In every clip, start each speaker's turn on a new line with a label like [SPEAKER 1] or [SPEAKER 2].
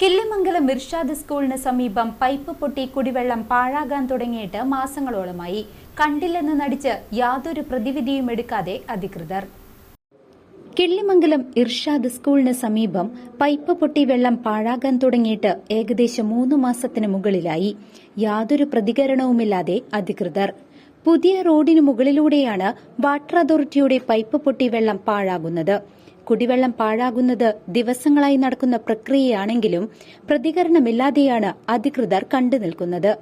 [SPEAKER 1] കിള്ളിമംഗലം ഇർഷാദ് സ്കൂളിന് സമീപം പൈപ്പ് പൊട്ടി കുടിവെള്ളം പാഴാകാൻ തുടങ്ങിയിട്ട് മാസങ്ങളോളമായി. കണ്ടില്ലെന്ന് നടിച്ച് യാതൊരു പ്രതിവിധിയും എടുക്കാതെ അധികൃതർ. കിള്ളിമംഗലം ഇർഷാദ് സ്കൂളിന് സമീപം പൈപ്പ് പൊട്ടി വെള്ളം പാഴാകാൻ തുടങ്ങിയിട്ട് ഏകദേശം മൂന്ന് മാസത്തിന് മുകളിലായി. യാതൊരു പ്രതികരണവുമില്ലാതെ അധികൃതർ. പുതിയ റോഡിന് മുകളിലൂടെയാണ് വാട്ടർ അതോറിറ്റിയുടെ പൈപ്പ് പൊട്ടി വെള്ളം പാഴാകുന്നത്. കുടിവെള്ളം പാഴാകുന്നത് ദിവസങ്ങളായി നടക്കുന്ന പ്രക്രിയയാണെങ്കിലും പ്രതികരണമില്ലാതെയാണ് അധികൃതർ കണ്ടു നിൽക്കുന്നത്.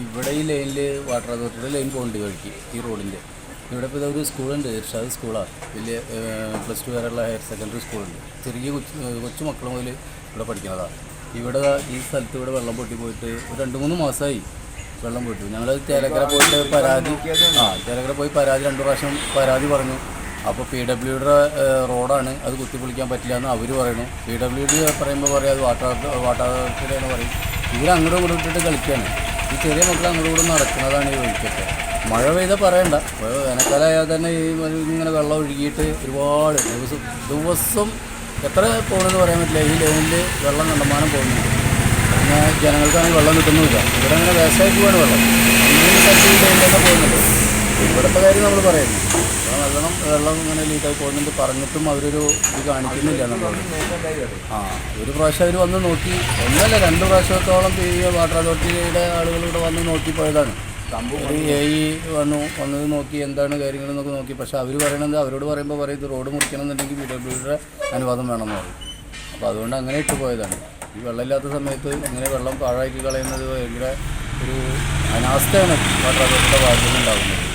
[SPEAKER 2] ഇവിടെ ഈ ലൈനിൽ വാട്ടർ അതോറിറ്റിയുടെ ലൈൻ പോകേണ്ടി വഴിക്ക് ഈ റോഡിന്റെ ഇവിടെ ഇപ്പോൾ ഒരു സ്കൂളുണ്ട് ഇർഷാദ് സ്കൂളാണ് വലിയ പ്ലസ് ടു വരെയുള്ള ഹയർ സെക്കൻഡറി സ്കൂളുണ്ട്. ചെറിയ കൊച്ചു കൊച്ചു മക്കൾ മുതൽ ഇവിടെ പഠിക്കുന്നതാണ് ഇവിടെ ഈ സ്ഥലത്ത് ഇവിടെ വെള്ളം പൊട്ടി പോയിട്ട് ഒരു രണ്ട് മൂന്ന് മാസമായി വെള്ളം പൊട്ടി. ഞങ്ങൾ ചേലക്കര പോയിട്ട് പരാതി ആ ചേലക്കര പോയി പരാതി രണ്ട് പ്രാവശ്യം പരാതി പറഞ്ഞു. അപ്പോൾ പി ഡബ്ല്യുഡിയുടെ റോഡാണ്. അത് കുത്തിപ്പൊളിക്കാൻ പറ്റില്ല എന്ന് അവർ പറയുന്നു പി ഡബ്ല്യു ഡി പറയുമ്പോൾ പറയും അത് വാട്ടർ വാട്ടർ അതോറിറ്റിയുടെ എന്ന് പറയും ഇവർ അങ്ങോട്ടും ഇങ്ങോട്ടും ഇട്ടിട്ട് കളിക്കുകയാണ് ഈ ചെറിയ മക്കൾ അങ്ങോട്ടും ഇങ്ങോട്ടും നടക്കുന്നതാണ് ഈ വഴിക്കൊക്കെ. മഴ പെയ്താൽ പറയണ്ട. ഇപ്പോൾ വേനൽക്കാലമായാൽ തന്നെ ഈ ഇങ്ങനെ വെള്ളം ഒഴുകിയിട്ട് ഒരുപാട് ദിവസം ദിവസം എത്ര പോകണമെന്ന് പറയാൻ പറ്റില്ല. ഈ ലൈനിൽ വെള്ളം കണ്ടമാനം പോകുന്നുണ്ട്. പിന്നെ ജനങ്ങൾക്കാണെങ്കിൽ വെള്ളം കിട്ടുന്നുമില്ല. ഇവിടെ അങ്ങനെ വേസ്റ്റായി പോവാണ് വെള്ളം. ഇവിടുത്തെ കാര്യം നമ്മൾ പറയുന്നു വെള്ളം വെള്ളം ഇങ്ങനെ ലീക്കായി പോകുന്നുണ്ട് പറഞ്ഞിട്ടും അവരൊരു ഇത് കാണിക്കുന്നില്ല നമ്മളോട്. ആ ഒരു പ്രാവശ്യം അവർ വന്ന് നോക്കി. ഒന്നല്ല രണ്ട് പ്രാവശ്യത്തോളം ഈ വാട്ടർ അതോറിറ്റിയുടെ ആളുകൾ ഇവിടെ വന്ന് നോക്കി പോയതാണ്. ഒരു എ ഇ വന്നു വന്നത് നോക്കി എന്താണ് കാര്യങ്ങളെന്നൊക്കെ നോക്കി. പക്ഷെ അവർ പറയണത് അവരോട് പറയുമ്പോൾ പറയും ഇത് റോഡ് മുറിക്കണം എന്നുണ്ടെങ്കിൽ പി ഡബ്ല്യുടെ അനുവാദം വേണമെന്ന് പറയും. അപ്പോൾ അതുകൊണ്ട് അങ്ങനെ ഇട്ട് പോയതാണ്. ഈ വെള്ളമില്ലാത്ത സമയത്ത് ഇങ്ങനെ വെള്ളം പാഴാക്കി കളയുന്നത് ഭയങ്കര ഒരു അനാസ്ഥയാണ് വാട്ടർ അതോറിറ്റിയുടെ ഭാഗത്തു നിന്നുണ്ടാകുന്നത്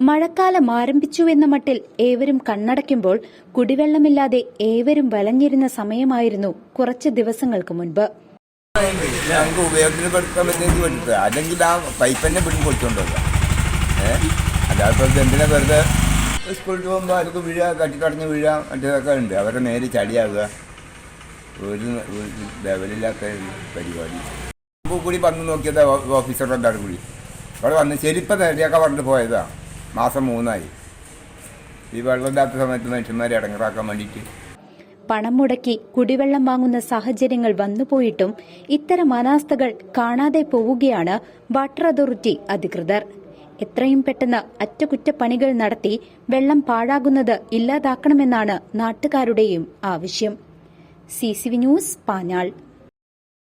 [SPEAKER 1] മഴക്കാലം ആരംഭിച്ചുവെന്ന മട്ടിൽ ഏവരും കണ്ണടയ്ക്കുമ്പോൾ കുടിവെള്ളമില്ലാതെ ഏവരും വലഞ്ഞിരുന്ന സമയമായിരുന്നു കുറച്ച് ദിവസങ്ങൾക്ക് മുൻപ്.
[SPEAKER 3] ഞങ്ങൾക്ക് ഉപയോഗത്തിന് പെടുത്താൻ പറ്റുമെങ്കിൽ അല്ലെങ്കിൽ ആ പൈപ്പ് തന്നെ പിടിച്ച് പൊളിച്ചുകൊണ്ടുവരിക ഏഹ് അല്ലാതെ എന്തിനാ വെറുതെ സ്കൂളിൽ പോകുമ്പോൾ അവർക്ക് വീഴുക കട്ടിക്കടഞ്ഞ് വീഴുക മറ്റേതൊക്കെ ഉണ്ട്. അവരുടെ നേരെ ചടിയാവുക ഒരു ലെവലില്ലാത്ത പരിപാടി. മുമ്പ് കൂടി വന്ന് നോക്കിയതാ ഓഫീസറുടെ കൂടി. അവിടെ വന്ന് ചെരുപ്പം നേരെയൊക്കെ പറഞ്ഞിട്ട് പോയതാ. മാസം മൂന്നായി. ഈ വെള്ളമില്ലാത്ത സമയത്ത് മനുഷ്യന്മാരെ ഇടങ്ങറാക്കാൻ വേണ്ടിയിട്ട്.
[SPEAKER 1] പണം മുടക്കി കുടിവെള്ളം വാങ്ങുന്ന സാഹചര്യങ്ങൾ വന്നുപോയിട്ടും ഇത്തരം അനാസ്ഥകൾ കാണാതെ പോവുകയാണ് വാട്ടർ അതോറിറ്റി അധികൃതർ. എത്രയും പെട്ടെന്ന് അറ്റകുറ്റപ്പണികൾ നടത്തി വെള്ളം പാഴാകുന്നത് ഇല്ലാതാക്കണമെന്നാണ് നാട്ടുകാരുടെയും ആവശ്യം. C news Panjal.